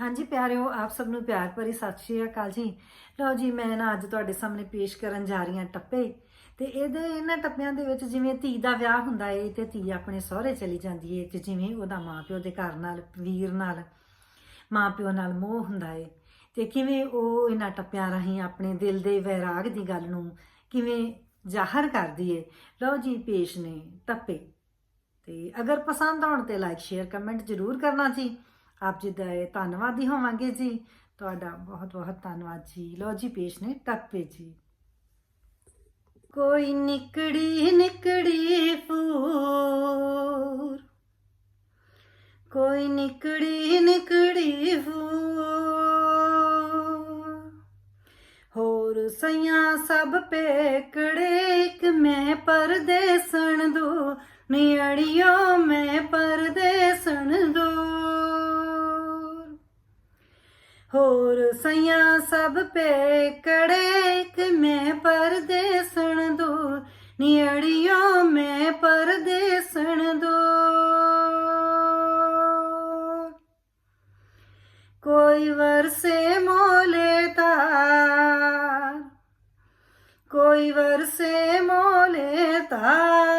ਹਾਂਜੀ, ਪਿਆਰਿਓ, ਆਪ ਸਭ ਨੂੰ ਪਿਆਰ ਭਰੀ ਸਤਿ ਸ਼੍ਰੀ ਅਕਾਲ ਜੀ। ਲਓ ਜੀ, ਮੈਂ ਨਾ ਅੱਜ ਤੁਹਾਡੇ ਸਾਹਮਣੇ ਪੇਸ਼ ਕਰਨ ਜਾ ਰਹੀ ਹਾਂ ਟੱਪੇ। ਤੇ ਇਹਦੇ, ਇਹਨਾਂ ਟੱਪਿਆਂ ਦੇ ਵਿੱਚ ਜਿਵੇਂ ਧੀ ਦਾ ਵਿਆਹ ਹੁੰਦਾ ਏ ਤੇ ਧੀ ਆਪਣੇ ਸਹੁਰੇ ਚਲੀ ਜਾਂਦੀ ਏ ਤੇ ਜਿਵੇਂ ਉਹਦਾ ਮਾਪਿਓ ਦੇ ਘਰ ਨਾਲ, ਵੀਰ ਨਾਲ, ਮਾਪਿਓ ਨਾਲ ਮੋਹ ਹੁੰਦਾ ਏ। ਤੇ ਕਿਵੇਂ ਉਹ ਇਹਨਾਂ ਟੱਪਿਆਂ ਰਾਹੀਂ ਆਪਣੇ ਦਿਲ ਦੇ ਵੈਰਾਗ ਦੀ ਗੱਲ ਨੂੰ ਕਿਵੇਂ ਜ਼ਾਹਰ ਕਰਦੀ ਏ। ਲਓ ਜੀ, ਪੇਸ਼ ਨੇ ਟੱਪੇ। ਤੇ ਅਗਰ ਪਸੰਦ ਆਉਣ ਤੇ ਲਾਈਕ ਸ਼ੇਅਰ ਕਮੈਂਟ ਜ਼ਰੂਰ ਕਰਨਾ ਜੀ। ਆਪ ਜੀ ਦਾ ਇਹ ਧੰਨਵਾਦੀ ਹੋਵਾਂਗੇ ਜੀ। ਤੁਹਾਡਾ ਬਹੁਤ ਬਹੁਤ ਧੰਨਵਾਦ ਜੀ। ਲੋ ਜੀ, ਪੇਸ਼ ਨੇ ਟੱਪੇ ਜੀ। ਕੋਈ ਨਿਕੜੀ ਨਿਕੜੀ ਫੂਰ। ਕੋਈ ਨਿਕੜੀ ਨਿਕੜੀ ਫੂਰ। ਹੋਰ ਸਈਆਂ ਸਭ ਪੇਕੜੇ, ਇੱਕ ਮੈਂ ਪਰਦੇਸਣ ਦੋ। ਨਿੜਿਓ ਮੈਂ ਪਰਦੇਸਣ ਦੋ। ਹੋਰ ਸਈਆਂ ਸਭ ਪੇਕੜੇ, ਇੱਕ ਮੈਂ ਪਰਦੇਸਣ ਦੋ। ਨਿਆੜੀਓ ਮੈਂ ਪਰਦੇਸਣ ਦੋ। ਕੋਈ ਵਰਸੇ ਮੋਲੇ ਤਾਰ, ਕੋਈ ਵਰਸੇ ਮੋਲੇ ਤਾਰ।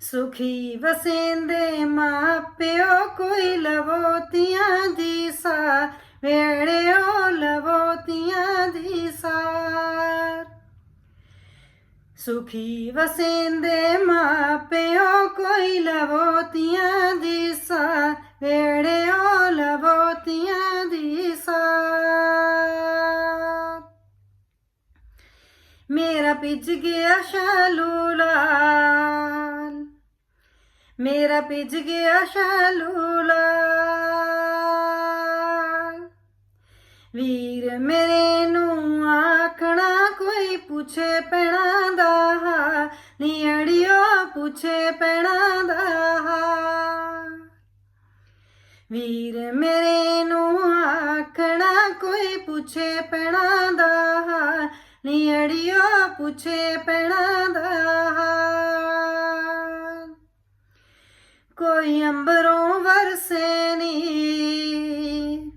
ਸੁਖੀ ਵਸੇਂਦੇ ਮਾਪਿਓ, ਕੋਈ ਲਵੋਤੀਆਂ ਦੀ ਸਾ ਵੇੜਿਓ ਲਵੋਤੀਆਂ ਦੀ ਸਾਰ। ਸੁਖੀ ਵਸੇਂਦੇ ਮਾਪਿਓ, ਕੋਈ ਲਵੋਤੀਆਂ ਦੀ ਸਾ ਵੇੜਿਓ ਲਵੋਤੀਆਂ ਦੀ ਸਾਰ। ਮੇਰਾ ਪਿੱਜ ਗਿਆ ਸ਼ਾਲੂ ਮੇਰਾ ਪਿੱਜ ਗਿਆ ਸ਼ਾਲੂ ਵੀਰ ਮੇਰੇ ਨੂੰ ਆਖਣਾ ਕੋਈ ਪੁੱਛੇ ਪੈਣਾ ਦਾ ਹਾਲ, ਨੀ ਅੜਿਓ ਪੁੱਛੇ ਪੈਣਾ ਦਾ ਵੀਰ ਮੇਰੇ ਨੂੰ ਆਖਣਾ ਕੋਈ ਪੁੱਛੇ ਪੈਣਾ ਦਾ ਹਾਲ, ਨੀ ਅੜਿਓ ਪੁੱਛੇ ਪੈਣਾ ਦਾ ਕੋਈ ਅੰਬਰੋਂ ਵਰਸੇ ਨੀ।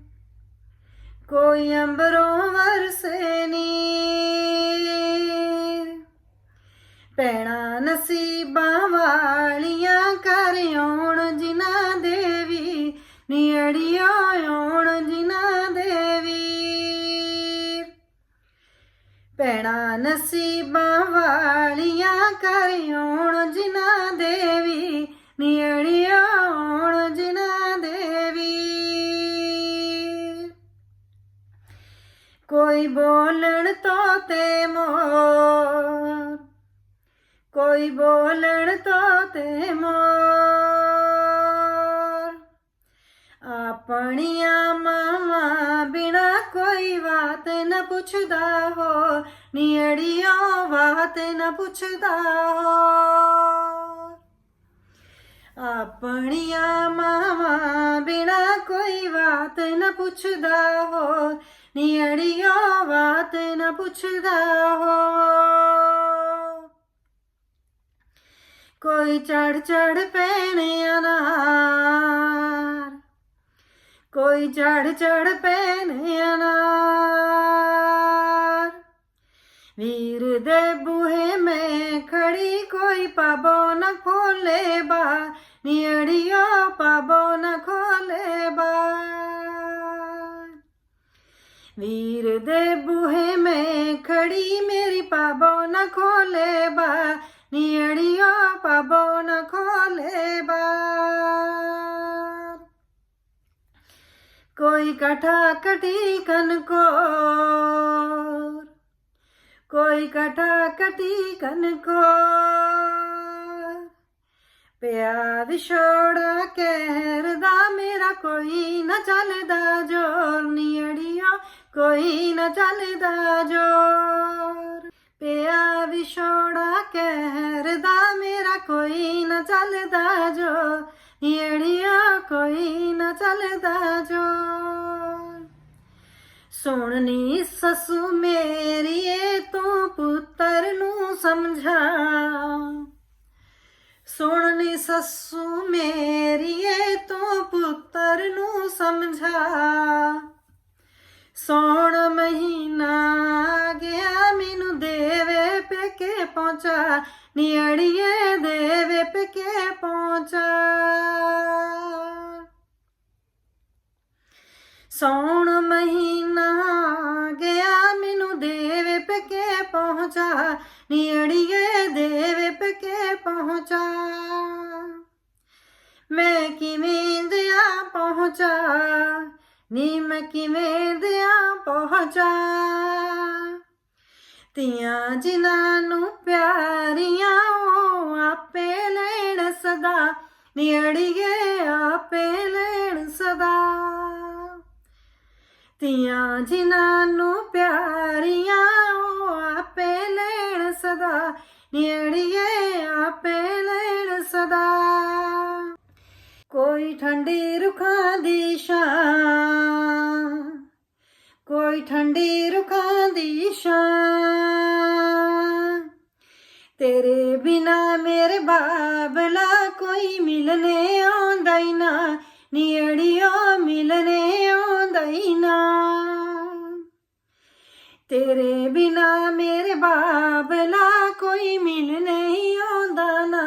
ਕੋਈ ਅੰਬਰੋਂ ਵਰਸੇ ਨੀ। ਪੈਣਾ ਨਸੀਬਾਂ ਵਾਲੀਆਂ ਕਰ ਆਉਣ ਜਿਨ੍ਹਾਂ ਦੇਵੀ ਨਿੜੀਆਂ ਆਉਣ ਜਿਨ੍ਹਾਂ ਦੇਵੀ ਪੈਣਾ ਨਸੀਬਾਂ ਵਾਲੀਆਂ ਕਰ ਆਉਣ ਜਿਨ੍ਹਾਂ ਦੇਵੀ ਨਿੜੀਆਂ ਆਉਣ ਜਿਨ੍ਹਾਂ ਦੇਵੀ ਕੋਈ ਬੋਲਣ ਤੋਤੇ ਮੋਰ, ਕੋਈ ਬੋਲਣ ਤੋਤੇ ਮੋਰ। ਆਪਣੀਆਂ ਮਾਵਾਂ ਬਿਨਾ ਕੋਈ ਬਾਤ ਨਾ ਪੁੱਛਦਾ ਹੋ, ਨਿੜੀਓ ਬਾਤ ਨਾ ਪੁੱਛਦਾ ਹੋ। ਆਪਣੀਆਂ ਮਾਵਾਂ ਬਿਨਾ ਕੋਈ ਬਾਤ ਨਾ ਪੁੱਛਦਾ ਹੋ ਨਿੜੀਓ ਬਾਤ ਨਾ ਪੁੱਛਦਾ ਹੋ ਕੋਈ ਚੜ ਚੜ ਪੈਣੇ ਅਨਾਰ ਕੋਈ ਚੜ ਚੜ ਪੈਣੇ ਅਨਾਰ ਵੀਰ ਦੇ ਬੂਹੇ ਮੈਂ ਖੜੀ, ਕੋਈ ਪਾਬੋ ਨਾ ਖੋਲੇ ਬਾ ਨਿੜੀਓ ਪਾਬੋ ਨ ਖੋਲੇ ਬਾ ਵੀਰ ਦੇ ਬੂਹੇ ਮੈਂ ਖੜੀ, ਮੇਰੀ ਪਾਬੋ ਨ ਖੋਲੇ ਬਾ ਨਿੜੀਓ ਪਾਬੋ ਨ ਖੋਲੇ ਬਾ ਕੋਈ ਕਠਾ ਕਟੀ ਕਨ ਕੋ ਕੋਈ ਕਠਾ ਕਟੀ ਕਨ ਪਿਆ ਵਿਛੋੜਾ ਕਹਿਰਦਾ ਮੇਰਾ ਕੋਈ ਨਾ ਚੱਲਦਾ ਜੋਰ ਨਿੜੀਓ ਕੋਈ ਨਾ ਚੱਲਦਾ ਜੋਰ। ਪਿਆ ਵਿਛੋੜਾ ਕਹਿਰਦਾ ਮੇਰਾ ਕੋਈ ਨਾ ਚੱਲਦਾ ਜੋ ਨਿੜੀਓ ਕੋਈ ਨਾ ਚੱਲਦਾ ਜੋ ਸੁਣਨੀ ਸਸੂ ਮੇਰੀਏ, ਤੂੰ ਪੁੱਤਰ ਨੂੰ ਸਮਝਾ। ਸੁਣਨੀ ਸੱਸੂ ਮੇਰੀਏ ਤੂੰ ਸਮਝਾ। ਸੌਣ ਮਹੀਨਾ ਗਿਆ, ਮੈਨੂੰ ਦੇਵੇ ਪੇਕੇ ਪਹੁੰਚਾ। ਨਿਅੜੀਏ ਦੇਵੇ ਪੇਕੇ ਪਹੁੰਚਾ। ਸੌਣ ਮਹੀਨਾ ਪੇਕੇ ਪਹੁੰਚਾ ਨਿਅੜੀਏ ਦੇਵੇ ਪੇਕੇ ਪਹੁੰਚਾ। ਮੈਂ ਕਿਵੇਂ ਦਿਆ ਪਹੁੰਚਾ ਨੀ ਮੈਂ ਕਿਵੇਂ ਦਿਆ ਪਹੁੰਚਾ। ਤੀਆਂ ਜਿਨ੍ਹਾਂ ਨੂੰ ਪਿਆਰੀਆਂ ਉਹ ਆਪੇ ਲੈਣ ਸਦਾ ਨਿਅੜੀਏ ਆਪੇ ਲੈਣ ਸਦਾ। ਤੀਆਂ ਜਿਨ੍ਹਾਂ ਨੂੰ ਪਿਆਰੀਆਂ ਆਪੇ ਲੈਣ ਸਦਾ ਨਿਅੜੀਏ ਆਪੇ ਲੈਣ ਸਦਾ। ਕੋਈ ਠੰਡੀ ਰੁੱਖਾਂ ਦੀ ਛਾਂ, ਕੋਈ ਠੰਡੀ ਰੁੱਖਾਂ ਦੀ ਛਾਂ। ਤੇਰੇ ਬਿਨਾ ਮੇਰੇ ਬਾਬਲਾ ਕੋਈ ਮਿਲਨੇ ਆਉਂਦਾ ਹੀ ਨਾ ਨੀੜੀਓ ਮਿਲਨੇ ਆਉਂਦਾ ਹੀ ਨਾ। ਤੇਰੇ ਬਿਨਾ ਮੇਰੇ ਬਾਬਲਾ ਕੋਈ ਮਿਲ ਨਹੀਂ ਆਉਂਦਾ ਨਾ।